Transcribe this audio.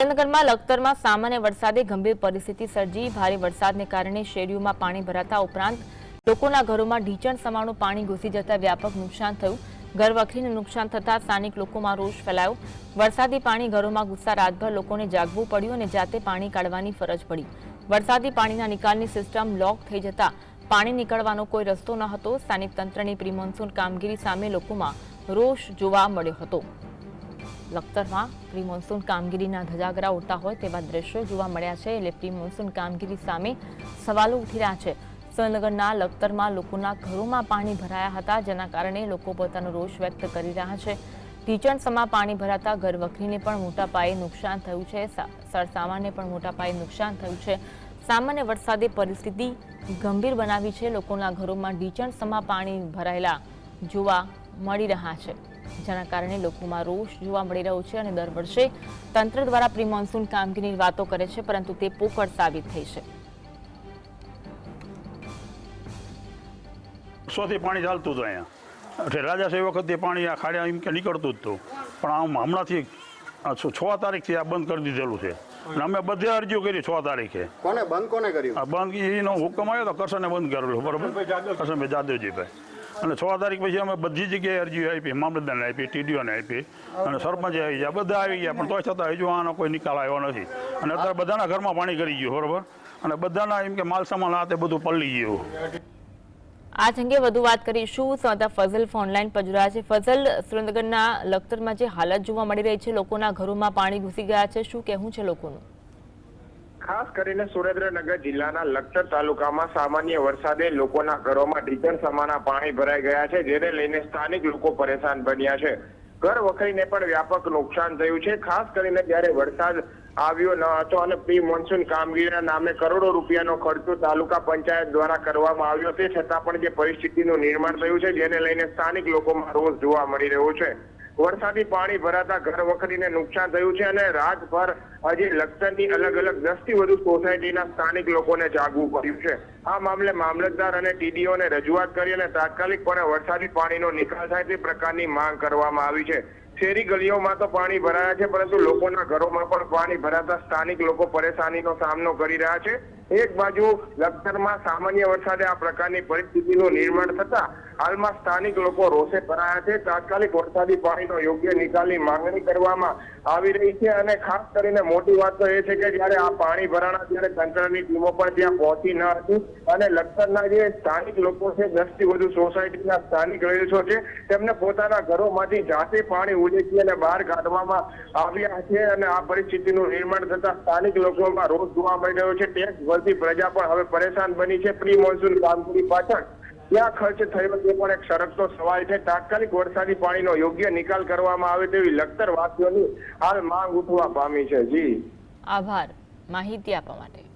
સુરેન્દ્રનગરમાં લખતરમાં સામાન્ય વરસાદે ગંભીર પરિસ્થિતિ સર્જી. ભારે વરસાદને કારણે શેરીઓમાં પાણી ભરાતા ઉપરાંત લોકોના ઘરોમાં ઢીચણ સમાણું પાણી ઘૂસી જતા વ્યાપક નુકસાન થયું. ઘર વખરીને નુકસાન થતા સ્થાનિક લોકોમાં રોષ ફેલાયો. વરસાદી પાણી ઘરોમાં ઘૂસતા રાતભર લોકોને જાગવું પડ્યું અને જાતે પાણી કાઢવાની ફરજ પડી. વરસાદી પાણીના નિકાલની સિસ્ટમ લોક થઈ જતા પાણી નીકળવાનો કોઈ રસ્તો ન હતો. સ્થાનિક તંત્રની પ્રિમોન્સૂન કામગીરી સામે લોકોમાં રોષ જોવા મળ્યો હતો. લખતરમાં પ્રી મોન્સૂન કામગીરીના ધજાગરા ઉડતા હોય તેવા દ્રશ્યો જોવા મળ્યા છે. એટલે પ્રી મોન્સૂન કામગીરી સામે સવાલો ઉઠી રહ્યા છે. સુરેન્દ્રનગરના લખતરમાં લોકોના ઘરોમાં પાણી ભરાયા હતા, જેના કારણે લોકો પોતાનો રોષ વ્યક્ત કરી રહ્યા છે. ઢીચણસમાં પાણી ભરાતા ઘર વખરીને પણ મોટા પાયે નુકસાન થયું છે. સા- સરસામાનને પણ મોટા પાયે નુકસાન થયું છે. સામાન્ય વરસાદે પરિસ્થિતિ ગંભીર બનાવી છે. લોકોના ઘરોમાં ઢીચણસમાં પાણી ભરાયેલા જોવા મળી રહ્યા છે. જેના કારણે લોકોમાં રોષ જોવા મળી રહ્યો છે અને દર વર્ષે તંત્ર દ્વારા પ્રી મોન્સૂન કામગીરીની વાતો કરે છે પરંતુ તે પોકળ સાબિત થઈ છે. સોથી પાણી ચાલતું હતું અહીંયા. એટલે રાજાશાહી વખતે પાણી આ ખાડે એમ કે નીકળતું જ હતું. પણ આમ હમણાંથી આ છ છ તારીખથી આ બંધ કરી દીધેલું છે. અને અમે બધે અરજીઓ કરી છ તારીખે. કોને બંધ કોને કર્યું? બંધ એનો હુકમ આવ્યો તો કરશને બંધ કરેલું બરાબર? કરશનભાઈ જાદવજીભાઈ. અને છ તારીખ પછી અમે બધી જગ્યાએ અરજી આપી, મામલતદારને આપી, ટીડીઓને આપી. અને સરપંચે આવી ગયા, બધા આવી ગયા, પણ તોય છતાં હજુ આનો કોઈ નિકાલ આવ્યો નથી. અને અત્યારે બધાના ઘરમાં પાણી કરી ગયું, બરોબર? અને બધાના એમ કે માલ સામાન આ તે બધું પલળી ગયું. આ અંગે વધુ વાત કરીશું. સંવાદદાતા ફઝલ ફોનલાઈન પર જોડાયા છે. ફઝલ, સુરેન્દ્રનગરના લખતરમાં જે હાલત જોવા મળી રહી છે, લોકોના ઘરોમાં પાણી ઘૂસી ગયા છે. શું કહેવું છે લોકોનું? ખાસ કરીને સુરેન્દ્રનગર જિલ્લાના લખતર તાલુકામાં સામાન્ય વરસાદે લોકોના ઘરોમાં ડીઝલ સમાના પાણી ભરાઈ ગયા છે, જેને લઈને સ્થાનિક લોકો પરેશાન બન્યા છે. ઘર વખરીને પણ વ્યાપક નુકસાન થયું છે. ખાસ કરીને જ્યારે વરસાદ આવ્યો ન હતો અને પ્રી મોન્સૂન કામગીરીના નામે કરોડો રૂપિયાનો ખર્ચો તાલુકા પંચાયત દ્વારા કરવામાં આવ્યો તે છતાં પણ જે પરિસ્થિતિનું નિર્માણ થયું છે, જેને લઈને સ્થાનિક લોકોમાં રોષ જોવા મળી રહ્યો છે. વરસાદી પાણી ભરાતા ઘર વખરીને નુકસાન થયું છે અને રાતભર હજી લખતરની અલગ અલગ દસથી વધુ સોસાયટીના સ્થાનિક લોકોને જાગવું પડ્યું છે. આ મામલે મામલતદાર અને ટીડીઓને રજૂઆત કરી અને તાત્કાલિકપણે વરસાદી પાણીનો નિકાલ થાય તે પ્રકારની માંગ કરવામાં આવી છે. શેરી ગલીઓમાં તો પાણી ભરાયા છે, પરંતુ લોકોના ઘરોમાં પણ પાણી ભરાતા સ્થાનિક લોકો પરેશાનીનો સામનો કરી રહ્યા છે. એક બાજુ લખતરમાં સામાન્ય વરસાદે આ પ્રકારની પરિસ્થિતિનું નિર્માણ થતા હાલમાં સ્થાનિક લોકો રોષે ભરાયા છે. તાત્કાલિક વરસાદી પાણીનો યોગ્ય નિકાલની માંગણી કરવામાં આવી રહી છે અને ખાસ કરીને મોટી વાત તો એ છે કે જ્યારે આ પાણી ભરાણા ત્યારે તંત્રની ટીમો પણ ત્યાં પહોંચી ન હતી અને લખતરના જે સ્થાનિક લોકો છે દસથી વધુ સોસાયટીના સ્થાનિક રહીશો છે, તેમને પોતાના ઘરોમાંથી જાતે પાણી ઉલેચી અને બહાર કાઢવામાં આવ્યા છે અને આ પરિસ્થિતિનું નિર્માણ થતા સ્થાનિક લોકોમાં રોષ જોવા મળી રહ્યો છે. ટેક્સ ભરતી પ્રજા પણ હવે પરેશાન બની છે. પ્રી મોન્સૂન કામગીરી પાછળ ક્યાં ખર્ચ થયો તે પણ એક સરકતો સવાલ છે. તાત્કાલિક વરસાદી પાણીનો યોગ્ય નિકાલ કરવામાં આવે તેવી લખતર વાસીઓની હાલ માંગ ઉઠવા પામી છે. જી. આભાર. માહિતી આપવા માટે.